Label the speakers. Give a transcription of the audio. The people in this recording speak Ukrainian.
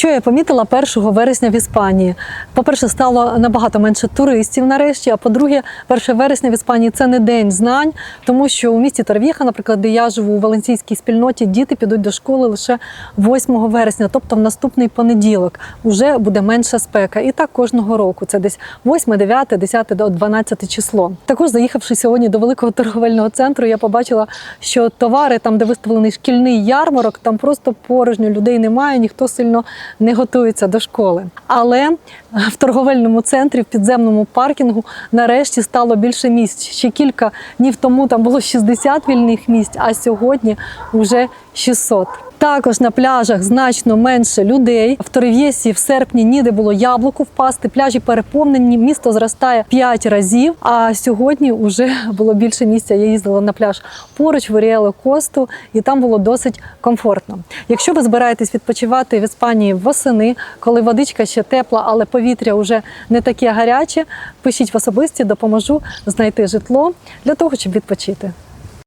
Speaker 1: Що я помітила 1 вересня в Іспанії? По-перше, стало набагато менше туристів нарешті. А по-друге, 1 вересня в Іспанії це не день знань, тому що у місті Торв'єха, наприклад, де я живу у валенційській спільноті, діти підуть до школи лише 8 вересня, тобто в наступний понеділок, вже буде менша спека. І так кожного року. Це десь 8, 9, 10 до 12 число. Також заїхавши сьогодні до великого торговельного центру, я побачила, що товари там, де виставлений шкільний ярмарок, там просто порожньо людей немає, ніхто сильно не готуються до школи. Але в торговельному центрі, в підземному паркінгу, нарешті стало більше місць. Ще кілька днів тому там було 60 вільних місць, а сьогодні вже 600. Також на пляжах значно менше людей. В Торев'єсі в серпні ніде було яблуку впасти. Пляжі переповнені, місто зростає 5 разів. А сьогодні вже було більше місця. Я їздила на пляж поруч в Оріело Косту, і там було досить комфортно. Якщо ви збираєтесь відпочивати в Іспанії восени, коли водичка ще тепла, але повітря вже не таке гаряче, пишіть в особисті, допоможу знайти житло для того, щоб відпочити.